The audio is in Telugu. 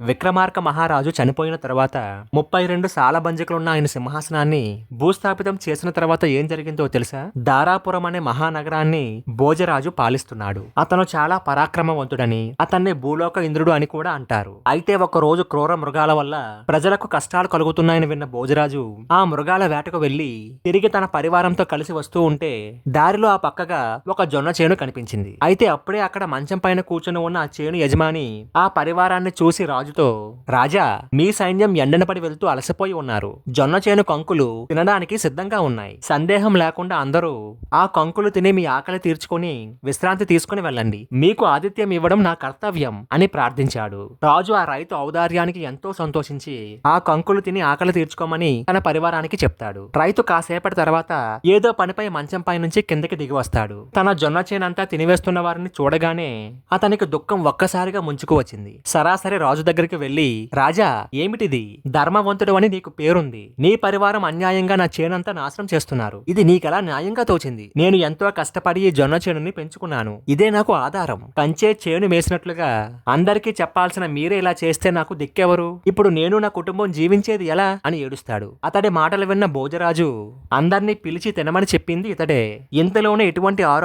విక్రమార్క మహారాజు చనిపోయిన తర్వాత ముప్పై రెండు సాలబంజకులున్న ఆయన సింహాసనాన్ని భూస్థాపితం చేసిన తర్వాత ఏం జరిగిందో తెలుసా? దారాపురం అనే మహానగరాన్ని భోజరాజు పాలిస్తున్నాడు. అతను చాలా పరాక్రమవంతుడని అతన్ని భూలోక ఇంద్రుడు అని కూడా అంటారు. అయితే ఒక రోజు క్రూర మృగాల వల్ల ప్రజలకు కష్టాలు కలుగుతున్నాయని విన్న భోజరాజు ఆ మృగాల వేటకు వెళ్ళి తిరిగి తన పరివారంతో కలిసి వస్తూ ఉంటే దారిలో ఆ పక్కగా ఒక జొన్న చేను కనిపించింది. అయితే అప్పుడే అక్కడ మంచం పైన కూర్చుని ఉన్న ఆ చేను యజమాని ఆ పరివారాన్ని చూసి రాజుతో రాజా మీ సైన్యం ఎండన పడి వెళ్తూ అలసిపోయి ఉన్నారు. జొన్న చేను కంకులు తినడానికి సిద్ధంగా ఉన్నాయి. సందేహం లేకుండా అందరూ ఆ కంకులు తిని మీ ఆకలి తీర్చుకుని విశ్రాంతి తీసుకుని వెళ్ళండి. మీకు ఆతిథ్యం ఇవ్వడం నా కర్తవ్యం అని ప్రార్థించాడు. రాజు ఆ రైతు ఔదార్యానికి ఎంతో సంతోషించి ఆ కంకులు తిని ఆకలి తీర్చుకోమని తన పరివారానికి చెప్తాడు. రైతు కాసేపటి తర్వాత ఏదో పనిపై మంచం పై నుంచి కిందకి దిగి వస్తాడు. తన జొన్న చేనంతా తినివేస్తున్న వారిని చూడగానే అతనికి దుఃఖం ఒక్కసారిగా ముంచుకు వచ్చింది. సరాసరి రాజు దగ్గరికి వెళ్ళి రాజా ఏమిటిది? ధర్మవంతుడు అని నీకు పేరుంది. నీ పరివారం అన్యాయంగా నా చేనంతా నాశనం చేస్తున్నారు. ఇది నీకెలా న్యాయంగా తోచింది? నేను ఎంతో కష్టపడి ఈ జొన్న చేనుని పెంచుకున్నాను. ఇదే నాకు ఆధారం. కంచే చేను మేసినట్లుగా అందరికీ చెప్పాల్సిన మీరే ఇలా చేస్తే నాకు దిక్కెవరు? ఇప్పుడు నేను నా కుటుంబం జీవించేది ఎలా? అని ఏడుస్తాడు. అతడి మాటలు విన్న భోజరాజు అందర్నీ పిలిచి తినమని చెప్పింది ఇతడే. ఇంతలోనే ఎటువంటి ఆరోపణ